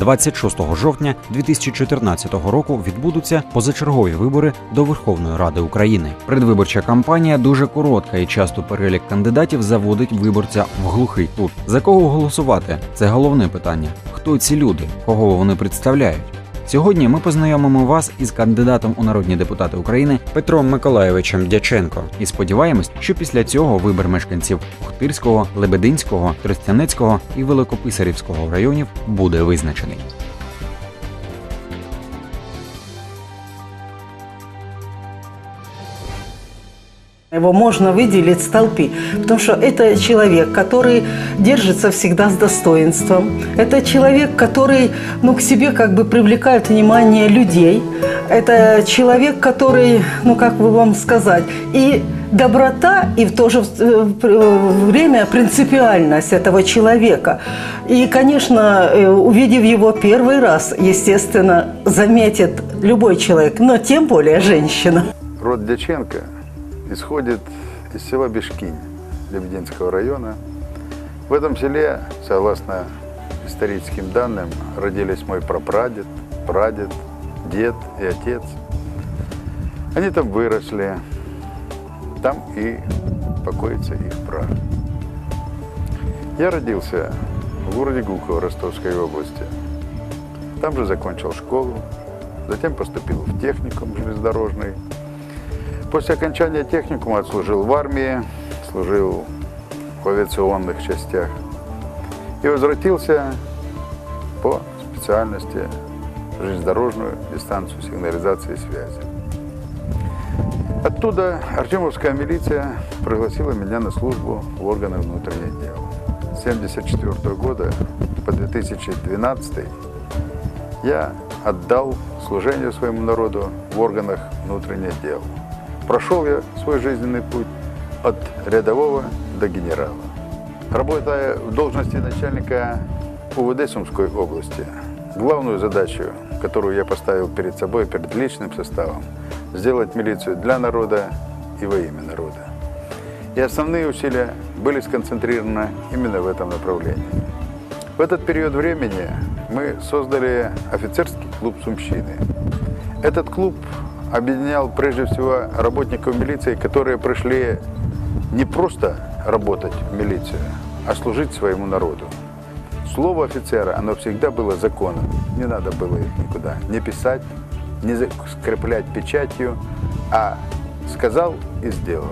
26 жовтня 2014 року відбудуться позачергові вибори до Верховної Ради України. Предвиборча кампанія дуже коротка і часто перелік кандидатів заводить виборця в глухий кут. За кого голосувати? Це головне питання. Хто ці люди? Кого вони представляють? Сьогодні ми познайомимо вас із кандидатом у народні депутати України Петром Миколаєвичем Дяченко і сподіваємось, що після цього вибір мешканців Охтирського, Лебединського, Тростянецького і Великописарівського районів буде визначений. Его можно выделить с толпы, потому что это человек, который держится всегда с достоинством. Это человек, который ну, к себе как бы привлекает внимание людей. Это человек, который, ну как бы вам сказать, и доброта, и в то же э, время принципиальность этого человека. И, конечно, э, увидев его первый раз, естественно, заметит любой человек, но тем более женщина. Род Дяченко исходит из села Бешкинь Лебединского района. В этом селе, согласно историческим данным, родились мой прапрадед, прадед, дед и отец. Они там выросли, там и покоится их прах. Я родился в городе Гуково Ростовской области. Там же закончил школу, затем поступил в техникум железнодорожный. После окончания техникума отслужил в армии, служил в авиационных частях и возвратился по специальности железнодорожную дистанцию сигнализации и связи. Оттуда Артемовская милиция пригласила меня на службу в органы внутренних дел. С 1974 года по 2012 я отдал служению своему народу в органах внутренних дел. Прошел я свой жизненный путь от рядового до генерала. Работая в должности начальника УВД Сумской области, главную задачу, которую я поставил перед собой, перед личным составом, сделать милицию для народа и во имя народа. И основные усилия были сконцентрированы именно в этом направлении. В этот период времени мы создали офицерский клуб Сумщины. Этот клуб объединял прежде всего работников милиции, которые пришли не просто работать в милицию, а служить своему народу. Слово офицера, оно всегда было законом. Не надо было их никуда не писать, не скреплять печатью, а сказал и сделал.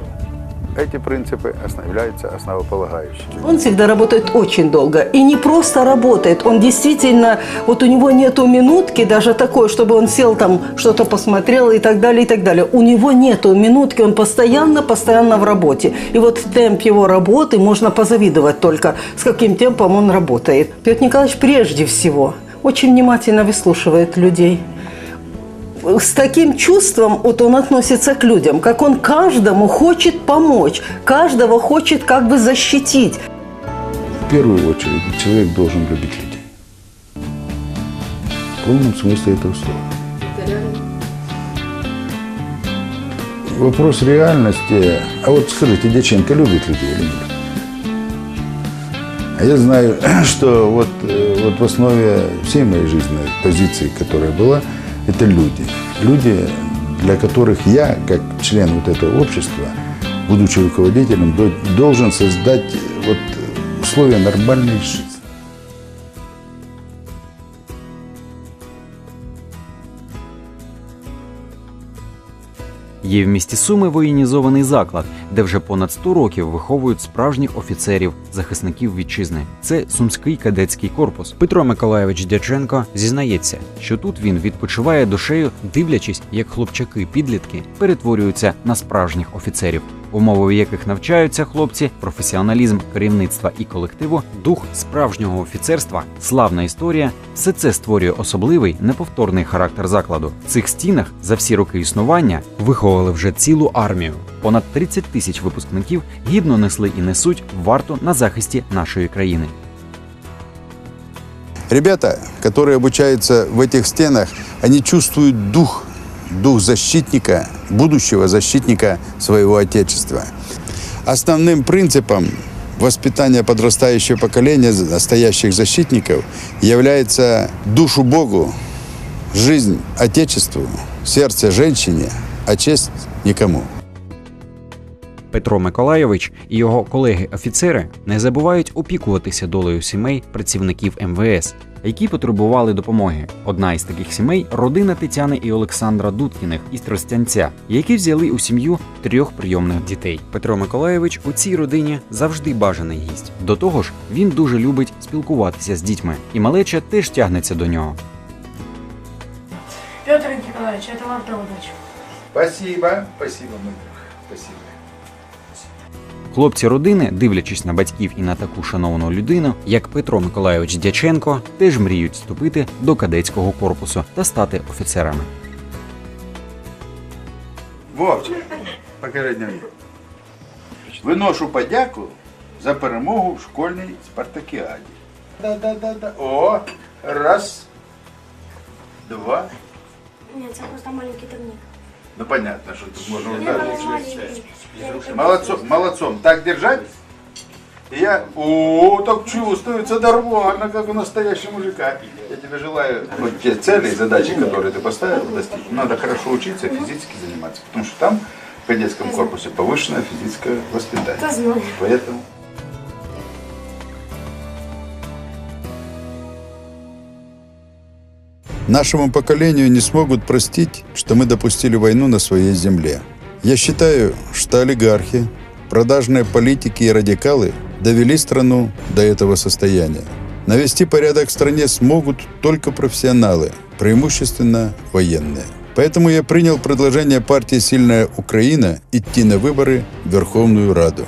Эти принципы являются основополагающими. Он всегда работает очень долго. И не просто работает, он действительно, вот у него нету минутки даже такой, чтобы он сел там, что-то посмотрел и так далее, и так далее. У него нету минутки, он постоянно, постоянно в работе. И вот темп его работы можно позавидовать только, с каким темпом он работает. Петр Николаевич прежде всего очень внимательно выслушивает людей с таким чувством вот он относится к людям, как он каждому хочет помочь, каждого хочет как бы защитить. В первую очередь человек должен любить людей. В полном смысле этого слова. Вопрос реальности. А вот скажите, Дяченко любит людей или нет? А я знаю, что вот, э, вот в основе всей моей жизненной позиции, которая была, это люди. Люди, для которых я, как член вот этого общества, будучи руководителем, должен создать вот условия нормальной жизни. Є в місті Суми воєнізований заклад, де вже понад 100 років виховують справжніх офіцерів, захисників вітчизни. Це сумський кадетський корпус. Петро Миколаєвич Дяченко зізнається, що тут він відпочиває душею, дивлячись, як хлопчаки-підлітки перетворюються на справжніх офіцерів. Умови, в яких навчаються хлопці, професіоналізм керівництва і колективу, дух справжнього офіцерства, славна історія все це створює особливий неповторний характер закладу. В цих стінах за всі роки існування виховали вже цілу армію. Понад 30 тисяч випускників гідно несли і несуть варту на захисті нашої країни. Ребята, которые обучаются в этих стенах, они чувствуют дух, дух защитника, будущего защитника своего Отечества. Основным принципом воспитание подрастающего поколения настоящих защитников является душу Богу, жизнь Отечеству, сердце женщине, а честь никому. Петро Миколайович і його колеги-офіцери не забувають опікуватися долею сімей працівників МВС, які потребували допомоги. Одна із таких сімей родина Тетяни і Олександра Дудкіних із Тростянця, які взяли у сім'ю трьох прийомних дітей. Петро Миколайович у цій родині завжди бажаний гість. До того ж, він дуже любить спілкуватися з дітьми, і малеча теж тягнеться до нього. Петр Николаевич, это вам та удача. Спасибо, спасибо, мой друг, спасибо. Хлопці родини, дивлячись на батьків і на таку шановану людину, як Петро Миколайович Дяченко, теж мріють вступити до кадетського корпусу та стати офіцерами. Вовчик, покажи дневник. Виношу подяку за перемогу в школьній спартакіаді. Да-да-да-да. О, раз, два. Нет, это просто маленький турник. Ну понятно, что тут можно ударить. Молодцом, молодцом. Так держать? И я, о, так чувствуется нормально, как у настоящего мужика. Я тебе желаю вот те цели и задачи, которые ты поставил, достичь. Надо хорошо учиться, физически заниматься, потому что там в кадетском корпусе повышенное физическое воспитание. Поэтому Нашему поколению не смогут простить, что мы допустили войну на своей земле. Я считаю, что олигархи, продажные политики и радикалы довели страну до этого состояния. Навести порядок в стране смогут только профессионалы, преимущественно военные. Поэтому я принял предложение партии «Сильная Украина» идти на выборы в Верховную Раду.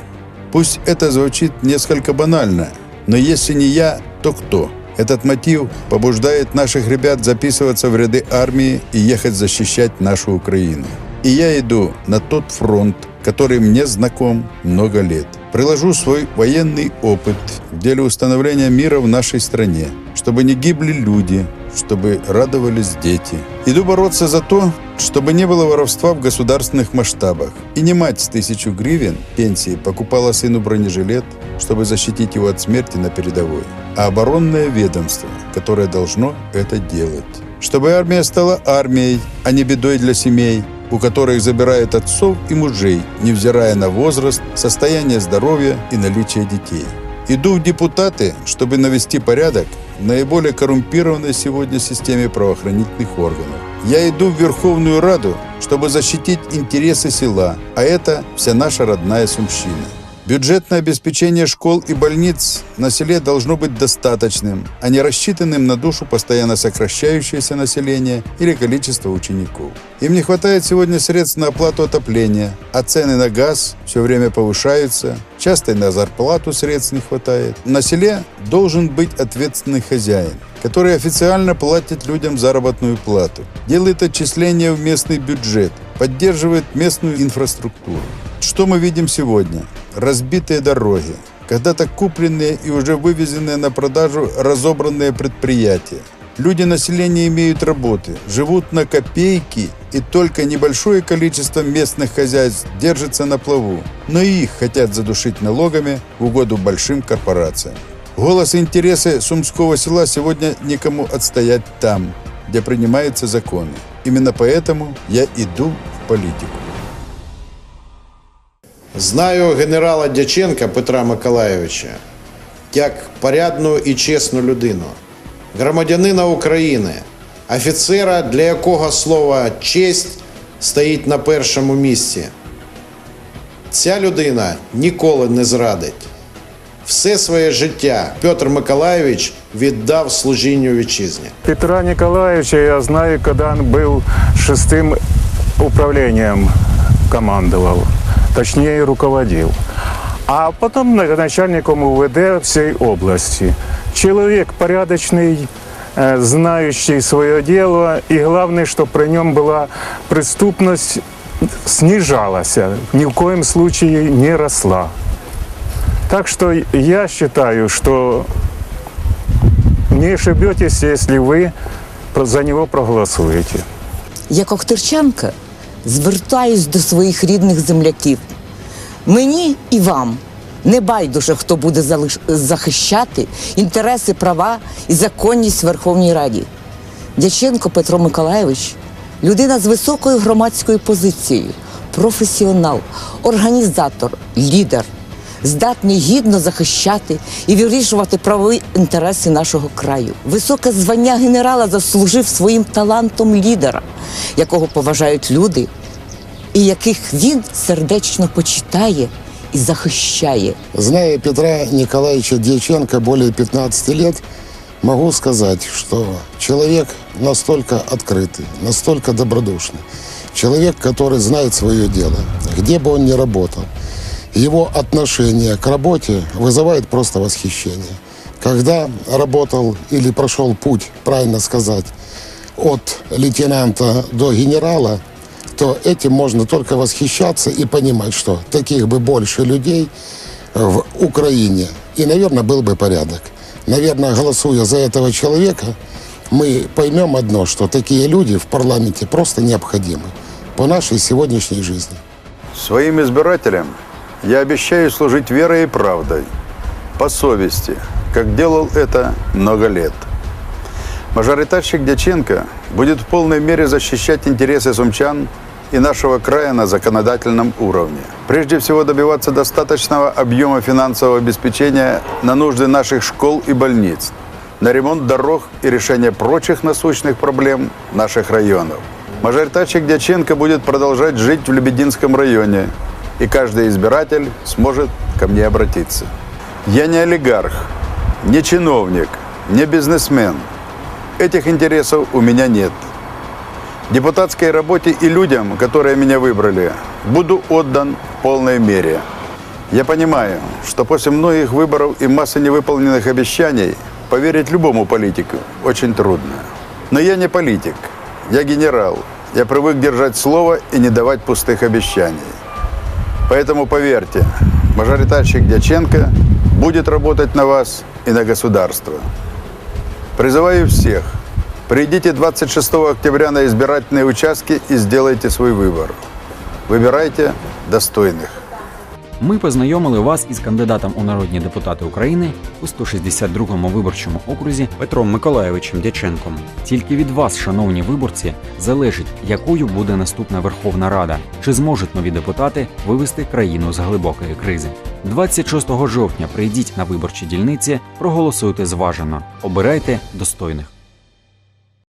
Пусть это звучит несколько банально, но если не я, то кто? Этот мотив побуждает наших ребят записываться в ряды армии и ехать защищать нашу Украину. И я иду на тот фронт, который мне знаком много лет. Приложу свой военный опыт в деле установления мира в нашей стране, чтобы не гибли люди, чтобы радовались дети. Иду бороться за то, чтобы не было воровства в государственных масштабах. И не мать с тысячу гривен пенсии покупала сыну бронежилет, чтобы защитить его от смерти на передовой, а оборонное ведомство, которое должно это делать. Чтобы армия стала армией, а не бедой для семей, у которых забирают отцов и мужей, невзирая на возраст, состояние здоровья и наличие детей. Иду в депутаты, чтобы навести порядок в наиболее коррумпированной сегодня системе правоохранительных органов. Я иду в Верховную Раду, чтобы защитить интересы села, а это вся наша родная Сумщина. Бюджетное обеспечение школ и больниц на селе должно быть достаточным, а не рассчитанным на душу постоянно сокращающееся население или количество учеников. Им не хватает сегодня средств на оплату отопления, а цены на газ все время повышаются, часто и на зарплату средств не хватает. На селе должен быть ответственный хозяин, который официально платит людям заработную плату, делает отчисления в местный бюджет, поддерживает местную инфраструктуру. Что мы видим сегодня? Разбитые дороги, когда-то купленные и уже вывезенные на продажу разобранные предприятия. Люди населения имеют работы, живут на копейки, и только небольшое количество местных хозяйств держится на плаву. Но их хотят задушить налогами в угоду большим корпорациям. Голос и интересы Сумского села сегодня никому отстоять там, где принимаются законы. Именно поэтому я иду в политику. Знаю генерала Дяченка Петра Миколайовича як порядну і чесну людину, громадянина України, офіцера, для якого слово честь стоїть на першому місці. Ця людина ніколи не зрадить. Все своє життя Петр Миколайович віддав служінню вітчизні. Петра Николаевича я знаю, когда он был шестым управлением командовал, точнее руководил. А потом на- начальником УВД всей области. Человек порядочный, э, знающий свое дело, и главное, что при нем была преступность снижалась, ни в коем случае не росла. Так что я считаю, что не ошибетесь, если вы про- за него проголосуете. як Охтирчанка звертаюсь до своїх рідних земляків. Мені і вам Не байдуже, хто буде захищати інтереси, права і законність Верховній Раді. Дяченко Петро Миколаєвич людина з високою громадською позицією, професіонал, організатор, лідер, здатний гідно захищати і вирішувати правові інтереси нашого краю. Високе звання генерала заслужив своїм талантом лідера, якого поважають люди, і яких він сердечно почитає і захищає. Зная Петра Николаевича Дьяченко более 15 лет, могу сказать, что человек настолько открытый, настолько добродушный, человек, который знает свое дело, где бы он ни работал. Его отношение к работе вызывает просто восхищение. Когда работал или прошел путь, правильно сказать, от лейтенанта до генерала, то этим можно только восхищаться и понимать, что таких бы больше людей в Украине, и, наверное, был бы порядок. Наверное, голосуя за этого человека, мы поймем одно, что такие люди в парламенте просто необходимы по нашей сегодняшней жизни. Своим избирателям я обещаю служить верой и правдой, по совести, как делал это много лет. Мажоритарщик Дяченко будет в полной мере защищать интересы сумчан и нашего края на законодательном уровне. Прежде всего добиваться достаточного объема финансового обеспечения на нужды наших школ и больниц, на ремонт дорог и решение прочих насущных проблем наших районов. Мажоритарщик Дяченко будет продолжать жить в Лебединском районе, и каждый избиратель сможет ко мне обратиться. Я не олигарх, не чиновник, не бизнесмен. Этих интересов у меня нет. Депутатской работе и людям, которые меня выбрали, буду отдан в полной мере. Я понимаю, что после многих выборов и массы невыполненных обещаний поверить любому политику очень трудно. Но я не политик, я генерал. Я привык держать слово и не давать пустых обещаний. Поэтому поверьте, мажоритарщик Дяченко будет работать на вас и на государство. Призываю всех, придите 26 октября на избирательные участки и сделайте свой выбор. Выбирайте достойных. Ми познайомили вас із кандидатом у народні депутати України у 162-му виборчому окрузі Петром Миколаєвичем Дяченком. Тільки від вас, шановні виборці, залежить, якою буде наступна Верховна Рада, чи зможуть нові депутати вивести країну з глибокої кризи. 26 жовтня прийдіть на виборчі дільниці, проголосуйте зважено, обирайте достойних.